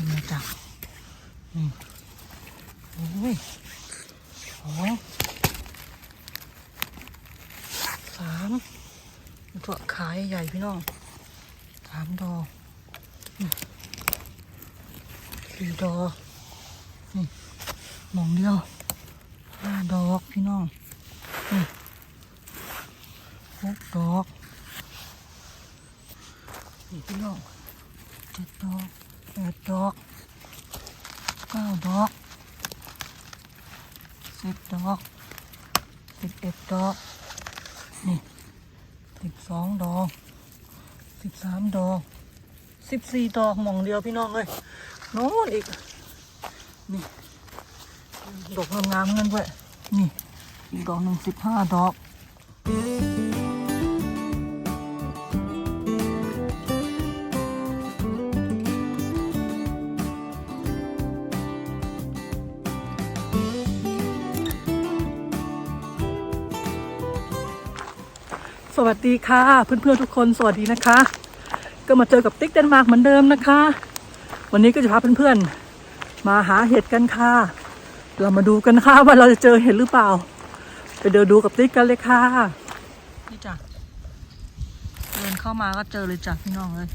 ต็มเลยจ้ะนี่โอ้ยสองสามตัวขายใหญ่พี่น้องสามดอกสี่ดอกนี่มองเดียวห้าดอกพี่น้องนี่หกดอกนี่พี่น้องเจ็ดดอกแปดดอกเก้าดอกสิบดอกสิบเอ็ดดอกนี่ สองดอกสิบสามดอกสิบสี่ดอกหมองเดียวพี่น้องเลยโน้นอีก นี่ ดอกงามๆเงินด้วยนี่ อีกดอกหนึ่งสิบห้าดอก วัสดีค่ะ เพื่อนๆทุกคนสวัสดีนะคะ ก็มาเจอกับติ๊กเดนมาร์กเหมือนเดิมนะคะ วันนี้ก็จะพาเพื่อนๆมาหาเห็ดกันค่ะ เรามาดูกันค่ะว่าเราจะเจอเห็ดหรือเปล่า ไปเดินดูกับติ๊กกันเลยค่ะนี่จ้ะเดินเข้ามาก็เจอเลยจ้ะพี่น้องเลย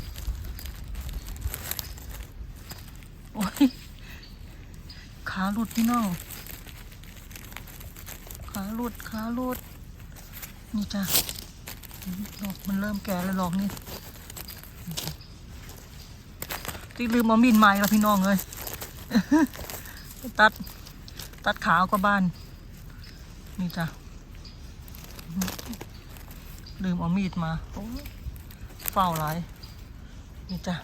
โอ้ยขาหลุดพี่น้องขาหลุดขาหลุดนี่จ้ะ ดอกมันเริ่มแก่แล้วดอกนี่ที่ลืมเอามีดไม้แล้วพี่น้องเลยตัด ตัดขาวก็บ้าน นี่จ้ะลืมเอามีดมาโอ้ยเฝ้าหลายนี่จ้ะ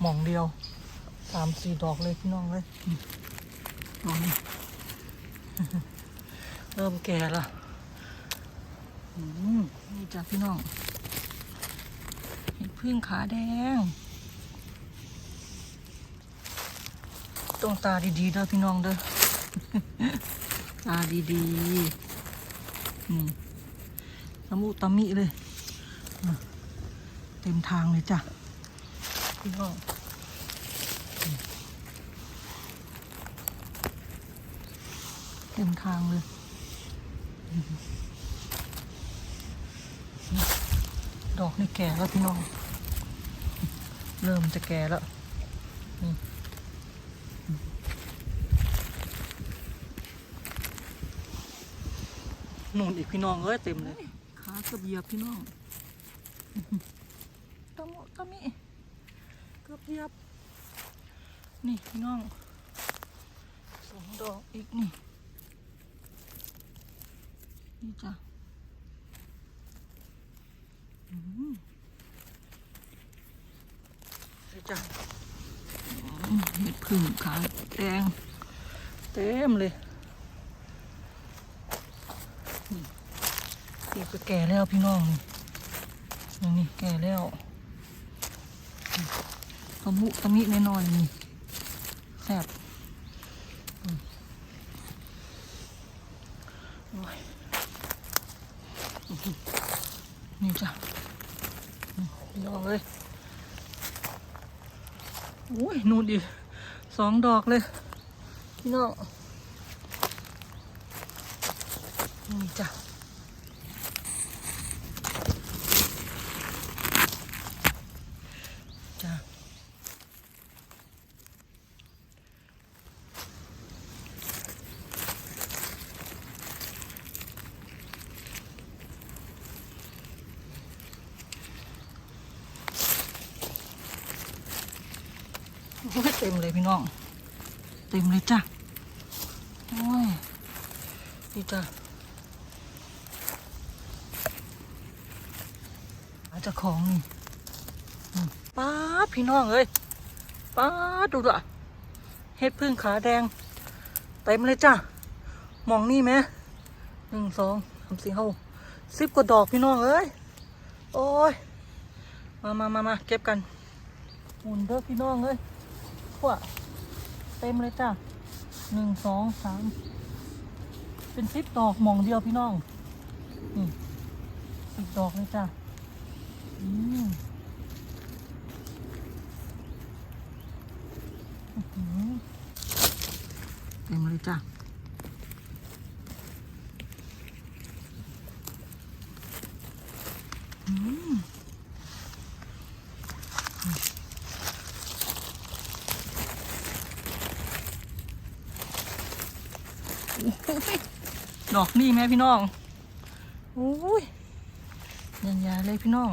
หม่องเดียวสามสี่ดอกเลยพี่น้องเลยดอกนี้เริ่มแก่ละ นี่จ้ะพี่น้อง เห็ดพึ่งขาแดง ต้องตาดีๆเด้อพี่น้องเด้อ ตาดีๆ นี่ตะมุตะมิเลยอะเต็มทางเลยจ้ะ พี่น้องนี่เต็มทางเลย ดอกนี่แก่แล้วพี่น้อง เริ่มจะแก่แล้วนี่นู่นอีกพี่น้องเอ้ยเต็มเลยขาเกือบเหยียบพี่น้องตะโมตะมิเกือบเหยียบ นี่พี่น้องสองดอกอีกนี่นี่จ้ะอืมนี่ จ้ะอืมเห็ดพึ่งขายแดงเต็มเลยนี่เก็บไปแก่แล้วพี่น้องนี่นี่แก่แล้วนี่ตะมุตะมิน้อยๆนี่แซ่บอืมโอ้ยอื้อหือนี่จ้ะ พี่น้องเลยโอ้ย นู่นอีกสองดอกเลย พี่น้อง นี่จ้ะ จ้ะ โอ้ย เต็มเลยพี่น้อง เต็มเลยจ้ะ โอ้ยนี่จ้ะหาเจ้าของนี่ป้าพี่น้องเอ้ยป้าดูดูละเฮ็ดพึ่งขาแดง เต็มเลยจ้ะ มองนี่ไหมหนึ่งสองสามสี่ห้าสิบกว่าดอกพี่น้องเอ้ย โอ้ย มามามามาเก็บกันหมุนเด้อพี่น้องเอ้ย ขั้วเต็มเลยจ้ะหนึ่งสองสามเป็นสิบดอกมองเดียวพี่น้องนี่สิบดอกเลยจ้ะเต็มเลยจ้ะอืม ดอกนี่แม่พี่น้องโอ้ยยันยาเลยพี่น้อง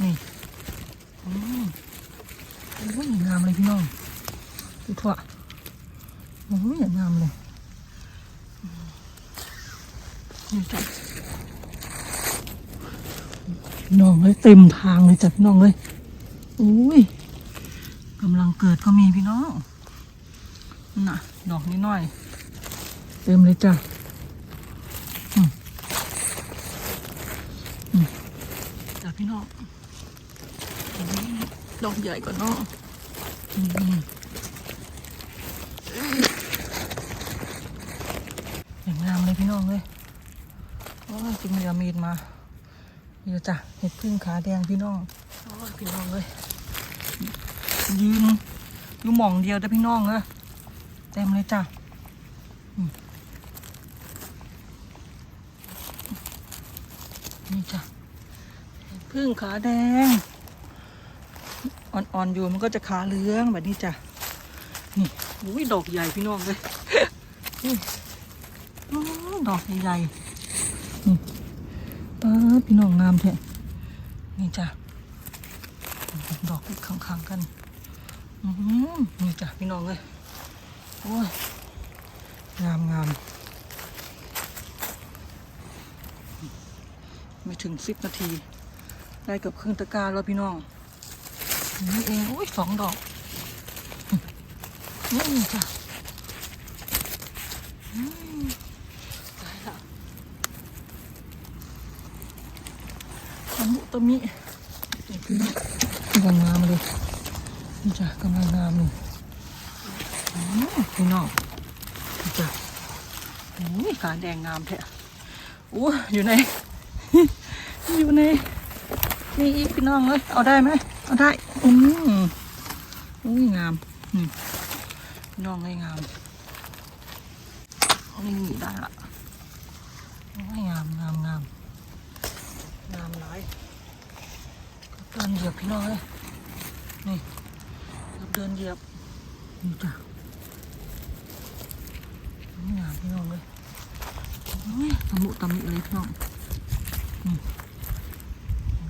นี่อืมโอ้ยงามเลยพี่น้องดูทั่วโอ้ยงามเลยอืมนี่จ้ะพี่น้องเลยเต็มทางเลยจ้ะพี่น้องเลยโอ้ยกำลังเกิดก็มีพี่น้องน่ะ ดอกนิดหน่อย เต็มเลยจ้ะจ้ะพี่น้อง ดอกใหญ่กว่าน้องอย่างงามเลยพี่น้องเลยโอ้ยจิมเรียมีดมานี่จ้ะเห็ดพึ่งขาแดงพี่น้องโอ้ยพี่น้องเลย ยืนอยู่หม่องเดียวแต่พี่น้องเลยเต็มเลยจ้ะนี่จ้ะพึ่งขาแดง อ่อนๆอยู่มันก็จะขาเหลืองแบบนี้จ้ะนี่อุ้ยดอกใหญ่พี่น้องเลยนี่ดอกใหญ่ๆนี่ป้าพี่น้องงามแท้นี่จ้ะดอกข้างๆกัน นี่จ้ะพี่น้องเลยโอ้ยงามงามไม่ถึงสิบนาที ได้เกับครึ่งตะกร้าแล้วพี่น้อง นี่เองโอ้ยสองดอกนี่จ้ะอืมได้ละทำบุตมินี่พี่น้องกงามเลย นี่จ้ะกำลังงามเลยพี่น้องนี่จ้ะโอ้ยขาแดงงามแท้โอ้อยู่ใน อยู่ในนี่อีกพี่น้องเลยเอาได้ไหมเอาได้อืมอุ้ยงามนี่พี่น้องเลยงามนี่ได้ละงามงามงามงามหลายเดินเหยียบพี่น้องเลยนี่ ดินเหยียบนี่จ้ะนี่งามพี่น้องเลยโอ้ยตะมุตะมิเลยพี่น้อง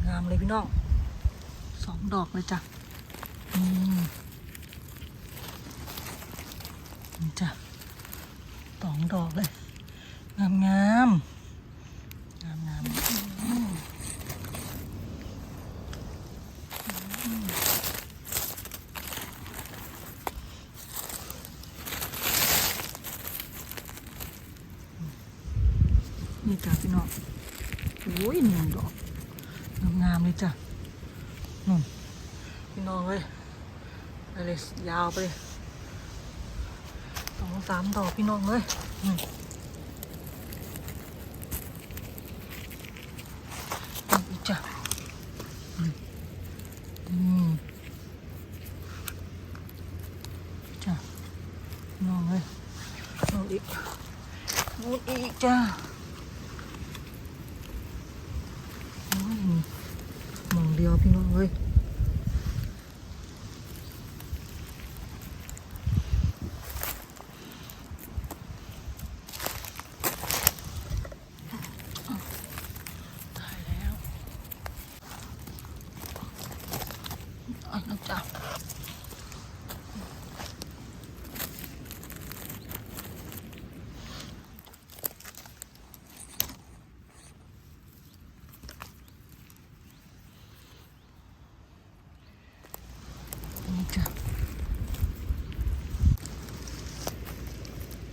งามเลยพี่น้องสองดอกเลยจ้ะอืมนี่จ้ะสองดอกเลย งามงามงามงามอืมอืมนี่จ้ะพี่น้องโอ้ยหนึ่งดอก งามๆเลยจ้ะนู่นพี่น้องเลยไปเลยยาว ไปสองสามดอกพี่น้องเลยนี่นี่จ้ะอืมอืมจ้ะน้องเลยนู่นอีกนู่นอีกจ้ะมองเดียวพี่น้องเอ้ยตายแล้วไอ้น้องจ้านี่จ้ะ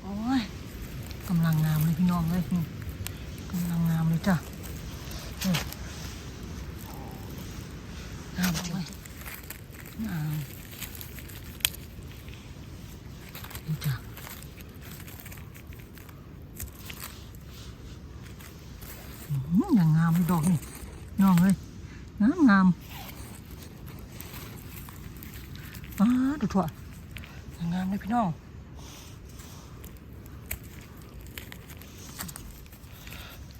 โอ้ยกำลังงามเลยพี่น้องเลยนี่กำลังงามเลยจ้ะเอองามเลยงามนี่จ้ะอืมอย่างงามเลย ดอกนี่น้องเลยงามงามอ้าดูถั่วงามเลยพี่น้อง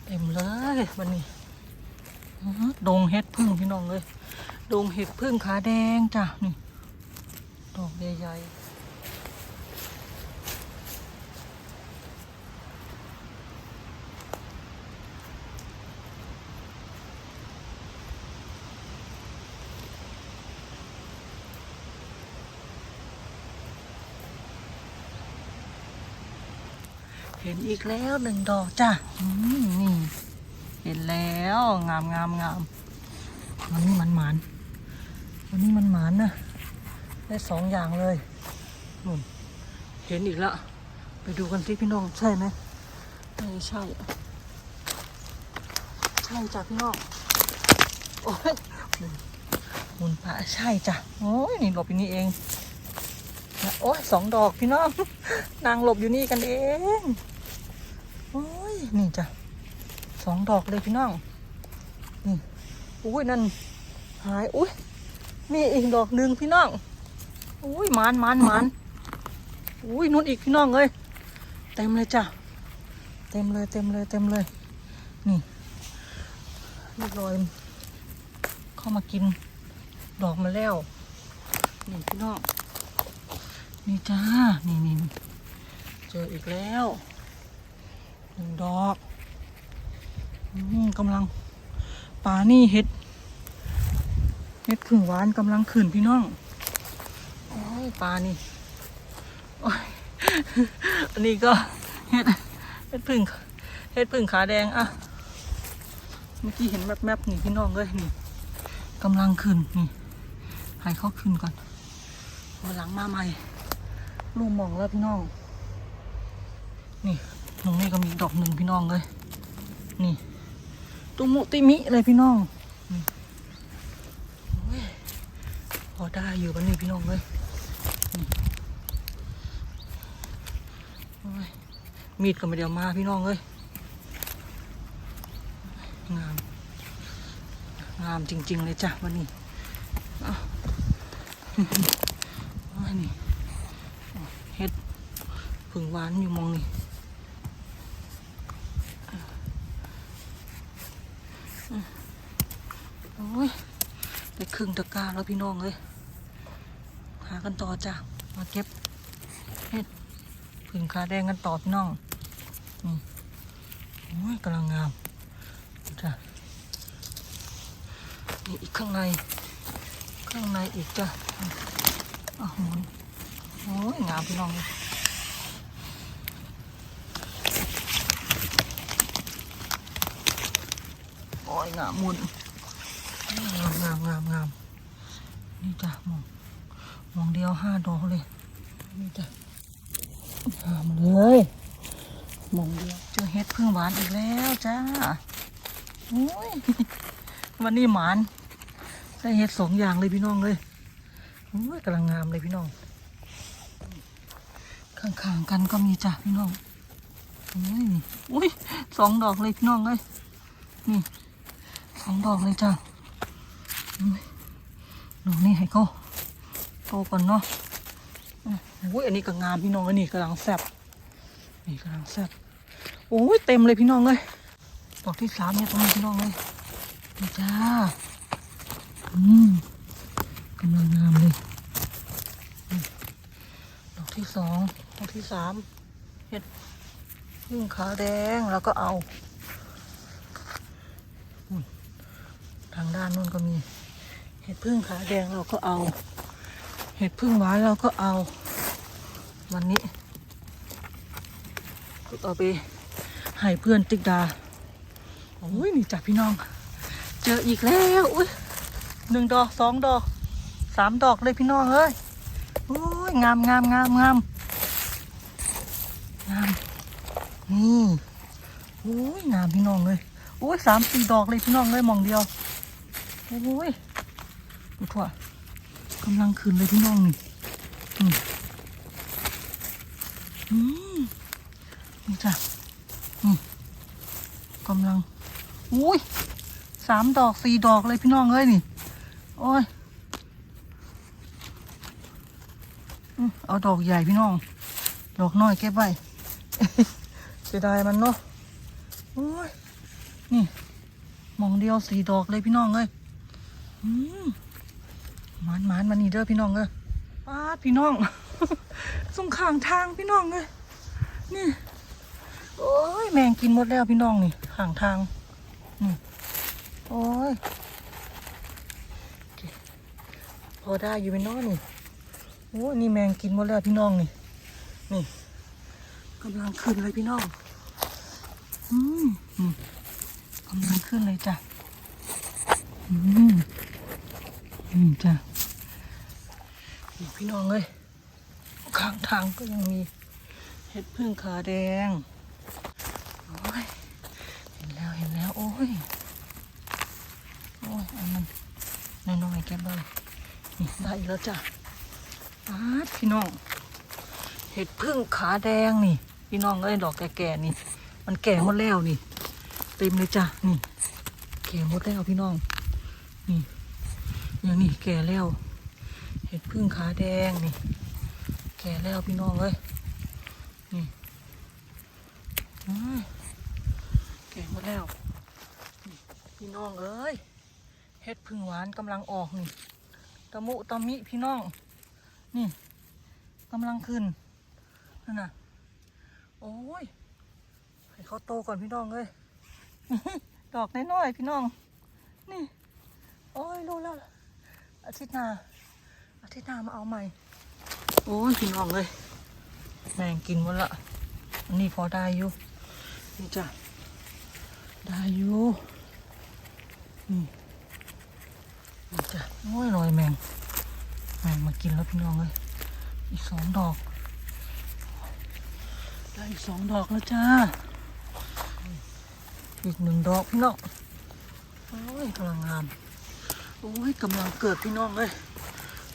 เต็มเลยวันนี้ดงเห็ดพึ่งพี่น้องเลยดงเห็ดพึ่งขาแดงจ้ะนี่ดอกใหญ่ๆ อีกแล้วหนึ่งดอกจ้ะนี่เห็นแล้วงามงามงามวันนี้มันหมานวันนี้มันหมานนะได้สองอย่างเลยนู่นเห็นอีกแล้วไปดูกันสิพี่น้องใช่ไหมไม่ใช่ ใช่จ้ะพี่น้องโอ้ยหมุนผ่าใช่จ้ะโอ้ยนี่หลบอยู่นี่เองโอ้ยสองดอกพี่น้องนางหลบอยู่นี่กันเอง นี่จ้ะสองดอกเลยพี่น้อง นี่อุ้ยนั่นหายอุ้ยมีอีกดอกหนึ่งพี่น้องอุ้ยมานมานมานอุ้ยนู่นอีกพี่น้องเลยเต็มเลยจ้ะเต็มเลยเต็มเลยเต็มเลย นี่เรียบร้อยเข้ามากินดอกมาแล้วนี่พี่น้องนี่จ้านี่นี่เจออีกแล้ว หนึ่งดอกอกำลังปลานี่เห็ด เห็ดผึ่งหวานกำลังขึ้นพี่น้องโอ้ยปลานี่โอ้ยอันนี้ก็เห็ดเห็ดผึ่งเห็ดผึ่งขาแดงอะเมื่อกี้เห็นแมบๆนี่พี่น้องเลยนี่กำลังขึ้นนี่ให้เขาขึ้นก่อนวันหลังมาใหม่ลูกมองแล้วพี่น้อง นี่ ตรงนี้ก็มีดอกหนึ่งพี่น้องเลย นี่ ตุมุติมิเลยพี่น้องอพอได้อยู่กันนี่พี่น้องเลยมีดก็ไม่เดียวมาพี่น้องเลยงาม งามจริง ๆ เลยจ้ะวันนี้เอาโอ้ยนี่เฮ็ดผึ่งหวานอยู่มองนี่ โอ้ยได้ ครึ่งตะกร้าแล้วพี่น้องเลยหากันต่อจ้ะมาเก็บเห็ดผึ่งขาแดงกันต่อพี่น้องนี่โอ้ยกำลังงามจ้ะนี่อีกข้างในข้างในอีกจ้ะอ้าวหมุนโอ้ยงามพี่น้องเลยโอ้ยงามมุน งามงามงามงามนี่จ้ะมองมองเดียวห้าดอกเลยนี่จ้ะงามเลยมองเดียวเจอเห็ดพึ่งหวานอีกแล้วจ้าโอ้ยวันนี้หมานใส่เห็ดสองอย่างเลยพี่น้องเลยโอ้ยกำลังงามเลยพี่น้อง ข้างๆกันก็มีจ้ะพี่น้องโอ้ยนี่อุ้ยสองดอกเลยพี่น้องเลยนี่สองดอกเลยจ้ะ ดอกนี้ให้เขาโตก่อนเนาะอุ้ยอันนี้ก็งามพี่น้องอันนี้กำลังแซ่บนี่กำลังแซ่บโอ้ยเต็มเลยพี่น้องเลยดอกที่สามเนี่ยตรงนี้พี่น้องเลยนี่จ้าอืมกำลังงามเลยดอกที่สองดอกที่สามเห็ดพึ่งขาแดงแล้วก็เอาทางด้านนู้นก็มี ห็ดพึ่งขาแดงเราก็เอา เห็ดพึ่งหวานเราก็เอา วันนี้ก็เอาไปให้เพื่อนติ๊กดาโอ้ยนี่จ้ะพี่น้อง เจออีกแล้วอุ้ยหนึ่งดอกสองดอกสามดอกเลยพี่น้องเอ้ยโอ้ยงามงามงามงามงามนี่โอ้ยงามพี่น้องเลยโอ้ยสามสี่ดอกเลยพี่น้องเลยมองเดียวโอ้ย ดูถั่วกำลังคืนเลยพี่น้องนี่อืมอืมนี่จ้ะนี่กำลัง อุ้ยสามดอกสี่ดอกเลยพี่น้องเอ้ยนี่ โอ้ยเอาดอกใหญ่พี่น้อง ดอกน้อยเก็บไว้เสียดายมันเนาะโอ้ยนี่หมองเดียวสี่ดอกเลยพี่น้องเลยอืมห มานมานี่เด้อพี่น้องเลยป้าพี่น้องส่งข้างทางพี่น้องเลยนี่โอ้ยแมงกินหมดแล้วพี่น้องนี่ข้างทางนี่โอ้ยโอพอได้อยู่พี่น้องนี่โอ้ยนี่แมงกินหมดแล้วพี่น้องนี่นี่กำลังขึ้นเลยพี่น้องอืมอืมกำลังขึ้นเลยจ้ะอืมอืมจ้ะ นี่พี่น้องเลยข้างทางก็ยังมีเห็ดพึ่งขาแดงโอ้ยเห็นแล้วเห็นแล้วโอ้ยโอ้ยอันมันน้อยๆแกบ้างนี่ได้แล้วจ้ะอาพี่น้อง เห็ดพึ่งขาแดงนี่ พี่น้องเอ้ยดอกแก่ๆนี่ มันแก่หมดแล้วนี่ เต็มเลยจ้ะนี่แก่หมดแล้วพี่น้อง นี่อย่างนี้แก่แล้ว เห็ดพึ่งขาแดงนี่ แก่แล้วพี่น้องเอ้ยนี่แก่หมดแล้ว พี่น้องเอ้ยเห็ดพึ่งหวานกำลังออกนี่ตะมุตะมิพี่น้อง นี่กำลังขึ้นนั่นน่ะ โอ้ยให้เขาโตก่อนพี่น้องเอ้ยดอกน้อยๆพี่น้อง นี่ โอ้ยรู้แล้วอาทิตย์หน้า อาทิตย์หน้ามาเอาใหม่ โอ้ยพี่น้องเลย แมงกินหมดละอันนี้พอได้อยู่ นี่จ้ะ ได้อยู่นี่นี่จ้ะโอ้ยลอยแมง แมงมากินแล้วพี่น้องเลยอีกสองดอก ได้อีกสองดอกแล้วจ้า อีกหนึ่งดอกพี่น้อง โอ้ยกำลังงาม โอ้ยกำลังเกิดพี่น้องเลย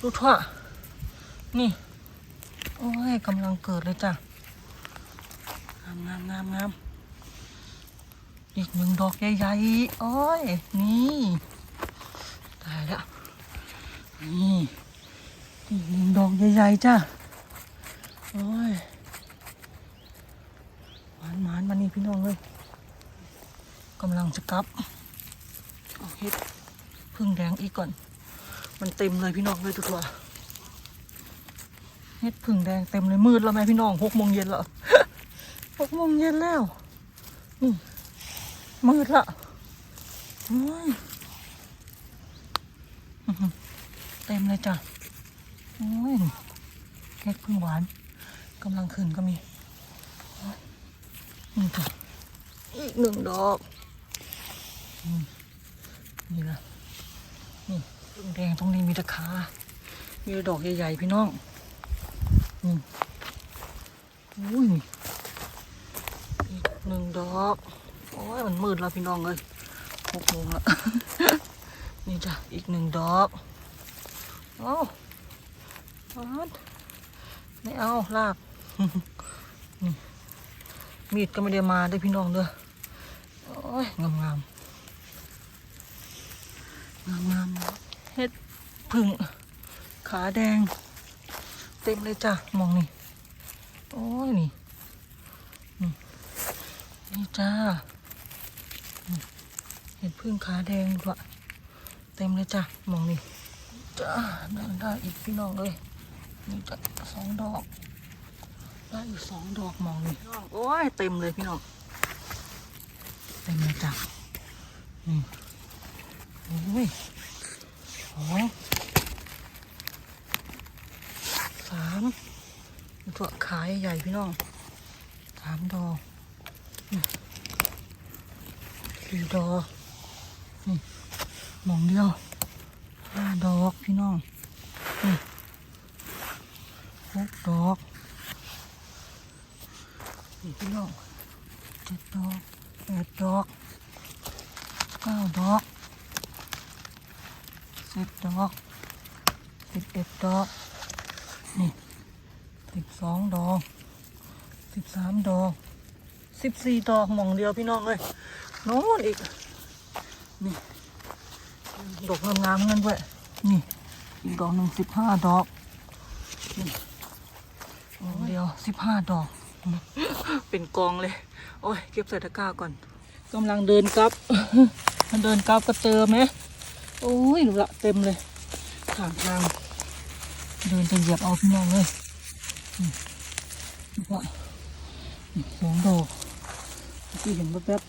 ดูทั่วนี่ โอ้ยกำลังเกิดเลยจ้ะ งามงามงามงามอีกหนึ่งดอกใหญ่ๆ โอ้ย นี่ ตายแล้ว นี่ อีกหนึ่งดอกใหญ่ๆ จ้ะ โอ้ยหวานหวานมานี่พี่น้องเลยกำลังจะกลับ เอาเฮ็ดพึ่งแดงอีกก่อน มันเต็มเลยพี่น้องเลยทุกตัวเฮ็ดพึ่งแดงเต็มเลยมืดแล้วไหมพี่น้องหกโมงเย็นแล้วหกโมงเย็นแล้วนี่มืดละโอ้ยเต็มเลยจ้ะโอ้ยเฮ็ดพึ่งหวานกำลังขึ้นก็มีนี่จ้ะอีกหนึ่งดอก อืมนี่นะ นี่พึ่ งแงตรงนี้มีตะขามีดอกใหญ่ๆพี่น้องนี่อุ้ยอีกหนึ่งดอก โอ้ยมันมืดแล้วพี่น้องเลยหกโมงแล้วนี่จ้ะอีกหนึ่งดอกโอ้อาดไม่เอาลากนี่มีดก็ไม่ได้มาด้วยพี่น้องเด้อโอ้ยงามงามงามงามเฮ็ด พึ่ง ขาแดง เต็มเลยจ้ะ มองนี่ โอ้ยนี่ นี่จ้า เห็ดพึ่งขาแดงด้วยเต็มเลยจ้ะ มองนี่ จ้าเดินได้อีกพี่น้องเลยนี่จ้ะสองดอกได้อีกสองดอกมองนี่โอ้ยเต็มเลยพี่น้อง เต็มเลยจ้ะนี่โอ้ยสอง สามตัวขายใหญ่พี่น้องสามดอกสี่ดอกนี่มองเดียวห้าดอกพี่น้องนี่หกดอกนี่พี่น้องเจ็ดดอกแปดดอกเก้าดอกสิบดอกสิบเอ็ดดอก นี่สิบสองดอกสิบสามดอกสิบสี่ดอกหมองเดียวพี่น้องเลยโน้นอีก นี่ ดอกงามๆเงินด้วยนี่ อีกดอกหนึ่งสิบห้าดอกนี่ดอกเดียวสิบห้าดอก เป็นกองเลย โอ้ย เก็บใส่ตะกร้าก่อนกำลังเดินกลับ มันเดินกลับก็เจอไหมโอ้ยดูละเต็มเลยทางทาง เดินจะเหยียบเอาพี่น้องเลยอืมดูว่านี่สองดอกที่เห็นแป๊บ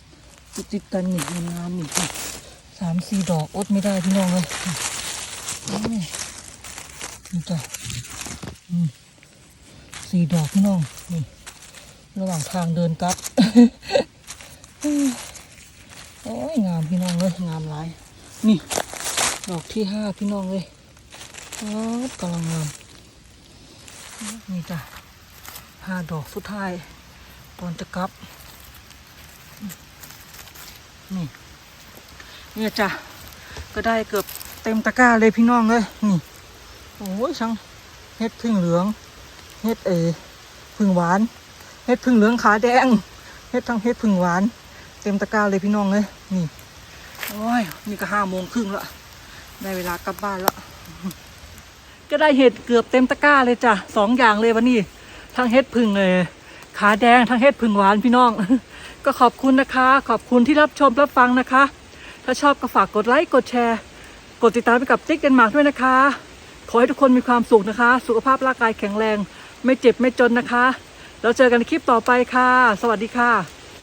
ๆติดกันนี่งามนี่สามสี่ดอกอดไม่ได้พี่น้องเลยนี่จ้ะอืมสี่ดอกพี่น้องนี่ระหว่างทางเดินกลับโอ้ยงามพี่น้องเลยงามหลาย นี่ ดอกที่ห้าพี่น้องเลย กำลังงามนี่จ้ะห้าดอกสุดท้าย ตอนจะกลับ นี่ เนี่ยจ้ะ ก็ได้เกือบเต็มตะกร้าเลยพี่น้องเลย นี่ โอ้ยช่างเฮ็ดพึ่งเหลือง เฮ็ดเอพึ่งหวาน เฮ็ดพึ่งเหลืองขาแดง เฮ็ดทั้งเฮ็ดพึ่งหวาน เต็มตะกร้าเลยพี่น้องเลย นี่ โอ้ย นี่ก็ห้าโมงครึ่งละ ได้เวลากลับบ้านละ ก็ได้เห็ดเกือบเต็มตะกร้าเลยจ้ะสองอย่างเลยวันนี้ ทั้งเฮ็ดพึ่งเลยขาแดงทั้งเฮ็ดพึ่งหวานพี่น้อง ก็ขอบคุณนะคะ ขอบคุณที่รับชมรับฟังนะคะ ถ้าชอบก็ฝากกดไลค์กดแชร์ กดติดตามไปกับจิ๊กเดนมาร์กด้วยนะคะ ขอให้ทุกคนมีความสุขนะคะ สุขภาพร่างกายแข็งแรง ไม่เจ็บไม่จนนะคะ แล้วเจอกันในคลิปต่อไปค่ะ สวัสดีค่ะ